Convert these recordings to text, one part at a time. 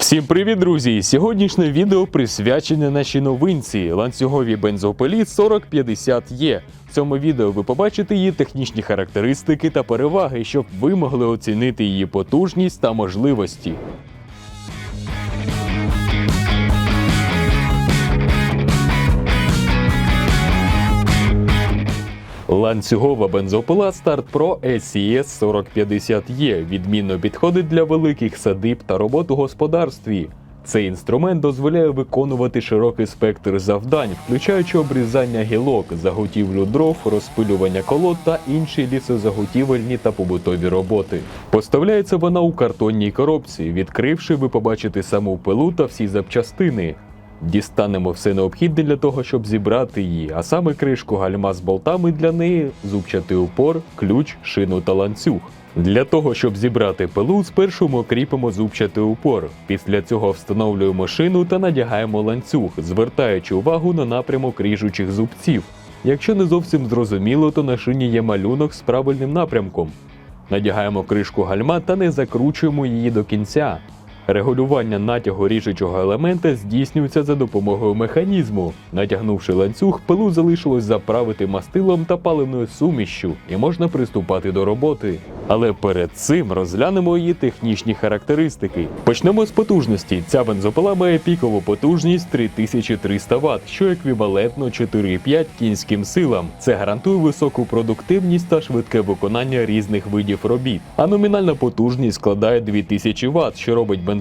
Всім привіт, друзі! Сьогоднішнє відео присвячене нашій новинці ланцюговій бензопилі 4050E. В цьому відео ви побачите її технічні характеристики та переваги, щоб ви могли оцінити її потужність та можливості. Ланцюгова бензопила Start Pro SES 4050E відмінно підходить для великих садиб та робот у господарстві. Цей інструмент дозволяє виконувати широкий спектр завдань, включаючи обрізання гілок, заготівлю дров, розпилювання колод та інші лісозаготівельні та побутові роботи. Поставляється вона у картонній коробці. Відкривши, ви побачите саму пилу та всі запчастини. Дістанемо все необхідне для того, щоб зібрати її, а саме кришку гальма з болтами для неї, зубчатий упор, ключ, шину та ланцюг. Для того, щоб зібрати пилу, спершу ми кріпимо зубчатий упор. Після цього встановлюємо шину та надягаємо ланцюг, звертаючи увагу на напрямок ріжучих зубців. Якщо не зовсім зрозуміло, то на шині є малюнок з правильним напрямком. Надягаємо кришку гальма та не закручуємо її до кінця. Регулювання натягу ріжучого елемента здійснюється за допомогою механізму. Натягнувши ланцюг, пилу залишилось заправити мастилом та паливною сумішшю, і можна приступати до роботи. Але перед цим розглянемо її технічні характеристики. Почнемо з потужності. Ця бензопила має пікову потужність 3300 Вт, що еквівалентно 4,5 кінським силам. Це гарантує високу продуктивність та швидке виконання різних видів робіт. А номінальна потужність складає 2000 Вт, що робить бензопилу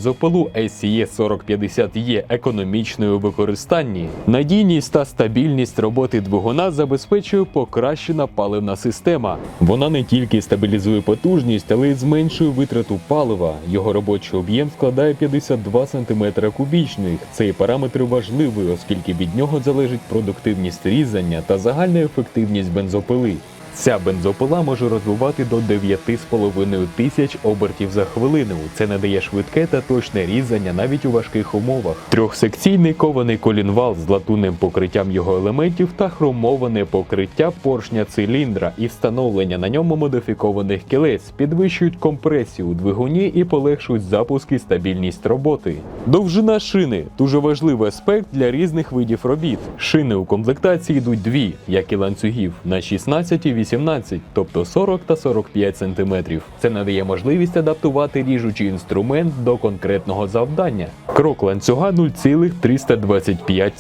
SCE 4050E економічною у використанні. Надійність та стабільність роботи двигуна забезпечує покращена паливна система. Вона не тільки стабілізує потужність, але й зменшує витрату палива. Його робочий об'єм складає 52 см кубічних. Цей параметр важливий, оскільки від нього залежить продуктивність різання та загальна ефективність бензопили. Ця бензопила може розвивати до 9,5 тисяч обертів за хвилину. Це надає швидке та точне різання навіть у важких умовах. Трьохсекційний кований колінвал з латунним покриттям його елементів та хромоване покриття поршня циліндра і встановлення на ньому модифікованих кілець підвищують компресію у двигуні і полегшують запуск і стабільність роботи. Довжина шини дуже важливий аспект для різних видів робіт. Шини у комплектації йдуть дві, як і ланцюгів, на 16 і 18, тобто 40 та 45 см. Це надає можливість адаптувати ріжучий інструмент до конкретного завдання. Крок ланцюга 0,325.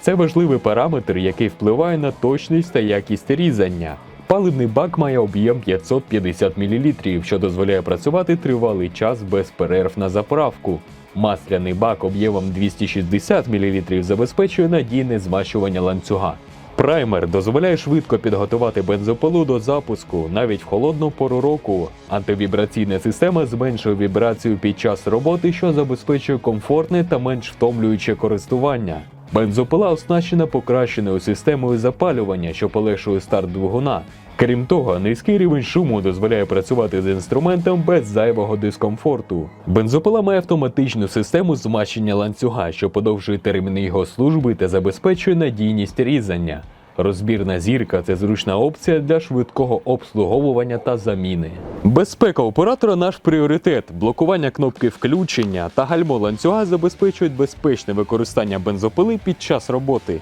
Це важливий параметр, який впливає на точність та якість різання. Паливний бак має об'єм 550 мл, що дозволяє працювати тривалий час без перерв на заправку. Масляний бак об'ємом 260 мл забезпечує надійне змащування ланцюга. Праймер дозволяє швидко підготувати бензопилу до запуску навіть в холодну пору року. Антивібраційна система зменшує вібрацію під час роботи, що забезпечує комфортне та менш втомлююче користування. Бензопила оснащена покращеною системою запалювання, що полегшує старт двигуна. Крім того, низький рівень шуму дозволяє працювати з інструментом без зайвого дискомфорту. Бензопила має автоматичну систему змащення ланцюга, що подовжує терміни його служби та забезпечує надійність різання. Розбірна зірка це зручна опція для швидкого обслуговування та заміни. Безпека оператора наш пріоритет. Блокування кнопки включення та гальмо ланцюга забезпечують безпечне використання бензопили під час роботи.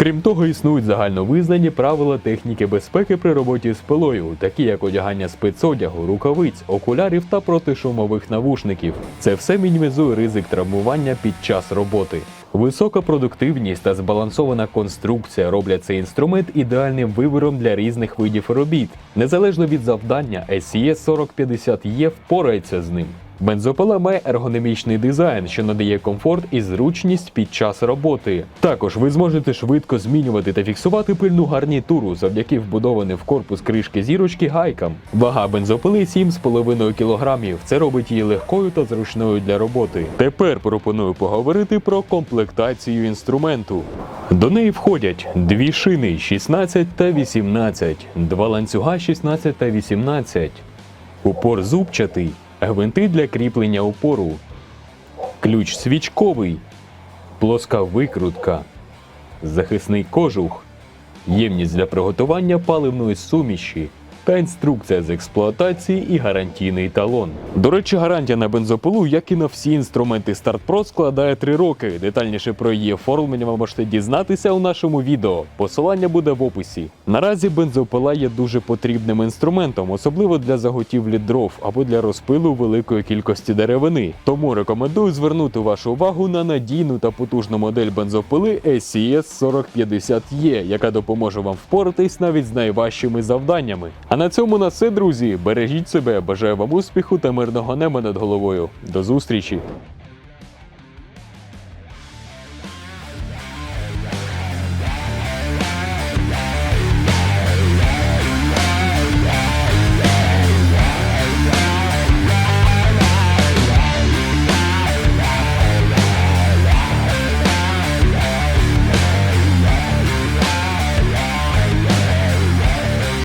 Крім того, існують загальновизнані правила техніки безпеки при роботі з пилою, такі як одягання спецодягу, рукавиць, окулярів та протишумових навушників. Це все мінімізує ризик травмування під час роботи. Висока продуктивність та збалансована конструкція роблять цей інструмент ідеальним вибором для різних видів робіт. Незалежно від завдання, SCS 4050E впорається з ним. Бензопила має ергономічний дизайн, що надає комфорт і зручність під час роботи. Також ви зможете швидко змінювати та фіксувати пильну гарнітуру завдяки вбудованим в корпус кришки зірочки гайкам. Вага бензопили 7,5 кг. Це робить її легкою та зручною для роботи. Тепер пропоную поговорити про комплектацію інструменту. До неї входять дві шини 16 та 18, два ланцюга 16 та 18, упор зубчатий, гвинти для кріплення опору, ключ свічковий, плоска викрутка, захисний кожух, ємність для приготування паливної суміші, та інструкція з експлуатації і гарантійний талон. До речі, гарантія на бензопилу, як і на всі інструменти Start Pro, складає 3 роки. Детальніше про її оформлення ви можете дізнатися у нашому відео. Посилання буде в описі. Наразі бензопила є дуже потрібним інструментом, особливо для заготівлі дров або для розпилу великої кількості деревини. Тому рекомендую звернути вашу увагу на надійну та потужну модель бензопили SCS 4050E, яка допоможе вам впоратись навіть з найважчими завданнями. А на цьому на все, друзі. Бережіть себе, бажаю вам успіху та мирного неба над головою. До зустрічі!